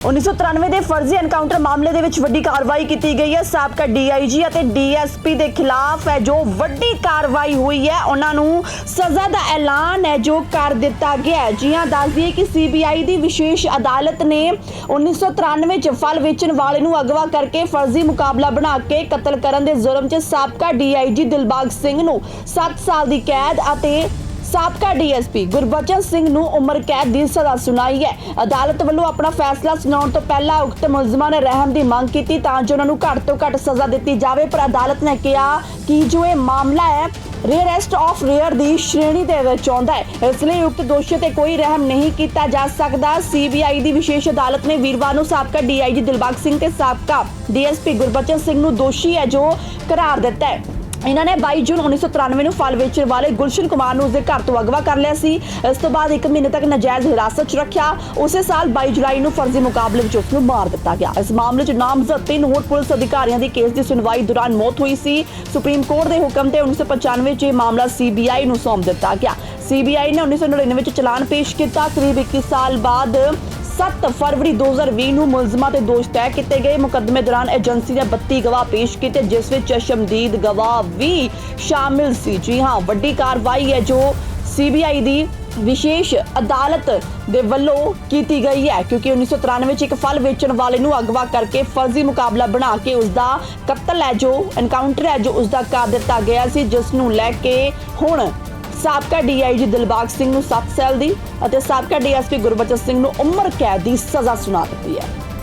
1993 ਦੇ ਫਰਜ਼ੀ ਐਨਕਾਊਂਟਰ ਮਾਮਲੇ ਦੇ ਵਿੱਚ ਵੱਡੀ ਕਾਰਵਾਈ ਕੀਤੀ ਗਈ ਹੈ। ਸਾਬਕਾ ਡੀਆਈਜੀ ਅਤੇ ਡੀਐਸਪੀ ਦੇ ਖਿਲਾਫ ਹੈ, ਜੋ ਵੱਡੀ ਕਾਰਵਾਈ ਹੋਈ ਹੈ। ਉਹਨਾਂ ਨੂੰ ਸਜ਼ਾ ਦਾ ਐਲਾਨ ਹੈ, ਜੋ ਕਰ ਦਿੱਤਾ ਗਿਆ ਹੈ। ਜੀ ਹਾਂ, ਦੱਸ ਦਈਏ ਕਿ ਸੀਬੀਆਈ ਦੀ ਵਿਸ਼ੇਸ਼ ਅਦਾਲਤ ਨੇ 1993 ਚ ਫਲ ਵੇਚਣ ਵਾਲੇ ਨੂੰ ਅਗਵਾ ਕਰਕੇ ਫਰਜ਼ੀ ਮੁਕਾਬਲਾ ਬਣਾ ਕੇ ਕਤਲ ਕਰਨ ਦੇ ਜੁਰਮ 'ਚ ਸਾਬਕਾ ਡੀਆਈਜੀ ਦਿਲਬਾਗ ਸਿੰਘ ਨੂੰ 7 ਸਾਲ ਦੀ ਕੈਦ ਅਤੇ ਸਾਬਕਾ ਡੀਐਸਪੀ ਗੁਰਬਚਨ ਸਿੰਘ ਨੂੰ ਉਮਰ ਕੈਦ ਦੀ ਸਜ਼ਾ ਸੁਣਾਈ ਹੈ। ਅਦਾਲਤ ਵੱਲੋਂ ਆਪਣਾ ਫੈਸਲਾ ਸੁਣਾਉਣ ਤੋਂ ਪਹਿਲਾਂ ਉਕਤ ਮੁਲਜ਼ਮਾਂ ਨੇ ਰਹਿਮ ਦੀ ਮੰਗ ਕੀਤੀ ਤਾਂ ਜੋ ਉਹਨਾਂ ਨੂੰ ਘੱਟ ਤੋਂ ਘੱਟ ਸਜ਼ਾ ਦਿੱਤੀ ਜਾਵੇ, ਪਰ ਅਦਾਲਤ ਨੇ ਕਿਹਾ ਕਿ ਜੋ ਇਹ ਮਾਮਲਾ ਹੈ ਰੇਅਰੈਸਟ ਆਫ ਰੇਅਰ ਦੀ ਸ਼੍ਰੇਣੀ ਦੇ ਵਿੱਚ ਆਉਂਦਾ ਹੈ। ਇਸ ਲਈ ਉਕਤ ਦੋਸ਼ੀ ਤੇ ਕੋਈ ਰਹਿਮ ਨਹੀਂ ਕੀਤਾ ਜਾ ਸਕਦਾ। ਸੀਬੀਆਈ ਦੀ ਵਿਸ਼ੇਸ਼ ਅਦਾਲਤ ਨੇ ਵੀਰਵਾਰ ਨੂੰ ਸਾਬਕਾ ਡੀਆਈਜੀ ਦਿਲਬਾਗ ਸਿੰਘ ਤੇ ਸਾਬਕਾ ਡੀਐਸਪੀ ਗੁਰਬਚਨ ਸਿੰਘ ਨੂੰ ਦੋਸ਼ੀ ਹੈ ਜੋ ਕਰਾਰ ਦਿੱਤਾ ਹੈ। ਇਹਨਾਂ ਨੇ 22 ਜੂਨ 1993 ਨੂੰ ਫਲ ਵੇਚਣ ਵਾਲੇ ਗੁਲਸ਼ਨ ਕੁਮਾਰ ਨੂੰ ਉਸਦੇ ਘਰ ਤੋਂ ਅਗਵਾ ਕਰ ਲਿਆ ਸੀ। ਇਸ ਤੋਂ ਬਾਅਦ 1 ਮਹੀਨੇ ਤੱਕ ਨਾਜਾਇਜ਼ ਹਿਰਾਸਤ 'ਚ ਰੱਖਿਆ। ਉਸੇ ਸਾਲ 22 ਜੁਲਾਈ ਨੂੰ ਫਰਜ਼ੀ ਮੁਕਾਬਲੇ ਵਿੱਚ ਉਸ ਨੂੰ ਮਾਰ ਦਿੱਤਾ ਗਿਆ। ਇਸ ਮਾਮਲੇ 'ਚ ਨਾਮਜ਼ਦ ਤਿੰਨ ਹੋਰ ਪੁਲਿਸ ਅਧਿਕਾਰੀਆਂ ਦੀ ਕੇਸ ਦੀ ਸੁਣਵਾਈ ਦੌਰਾਨ ਮੌਤ ਹੋਈ ਸੀ। ਸੁਪਰੀਮ ਕੋਰਟ ਦੇ ਹੁਕਮ ਤੇ 1995 'ਚ ਇਹ ਮਾਮਲਾ ਸੀਬੀਆਈ ਨੂੰ ਸੌਂਪ ਦਿੱਤਾ ਗਿਆ। ਸੀਬੀਆਈ ਨੇ 1999 'ਚ ਚਲਾਨ ਪੇਸ਼ ਕੀਤਾ। ਕਰੀਬ 21 ਸਾਲ ਬਾਅਦ 7 ਫਰਵਰੀ 2020 ਨੂੰ ਮੁਲਜ਼ਮਾਂ ਤੇ ਦੋਸ਼ ਤੈਅ ਕੀਤੇ ਗਏ। ਮੁਕੱਦਮੇ ਦੌਰਾਨ ਏਜੰਸੀ ਨੇ 32 ਗਵਾਹ ਪੇਸ਼ ਕੀਤੇ, ਜਿਸ ਵਿੱਚ ਚਸ਼ਮਦੀਦ ਗਵਾਹ ਵੀ ਸ਼ਾਮਿਲ ਸੀ। ਜੀ ਹਾਂ, ਵੱਡੀ ਕਾਰਵਾਈ ਹੈ ਜੋ ਸੀਬੀਆਈ ਦੀ ਵਿਸ਼ੇਸ਼ ਅਦਾਲਤ ਦੇ ਵੱਲੋਂ ਕੀਤੀ ਗਈ ਹੈ, ਕਿਉਂਕਿ 1993 ਵਿੱਚ ਇੱਕ ਫਲ ਵੇਚਣ ਵਾਲੇ ਨੂੰ ਅਗਵਾ ਕਰਕੇ ਫਰਜ਼ੀ ਮੁਕਾਬਲਾ ਬਣਾ ਕੇ ਉਸ ਦਾ ਕਤਲ ਹੈ ਜੋ ਐਨਕਾਊਂਟਰ ਹੈ ਜੋ ਉਸ ਦਾ ਕਰ ਦਿੱਤਾ ਗਿਆ ਸੀ, ਜਿਸ ਨੂੰ ਲੈ ਕੇ ਹੁਣ ਸਾਬਕਾ ਡੀਆਈਜੀ ਦਿਲਬਾਗ ਸਿੰਘ ਨੂੰ 7 ਸਾਲ ਦੀ ਅਤੇ ਸਾਬਕਾ ਡੀਐਸਪੀ ਗੁਰਬਚਨ ਸਿੰਘ ਨੂੰ ਉਮਰ ਕੈਦ ਦੀ ਸਜ਼ਾ ਸੁਣਾ ਦਿੱਤੀ ਹੈ।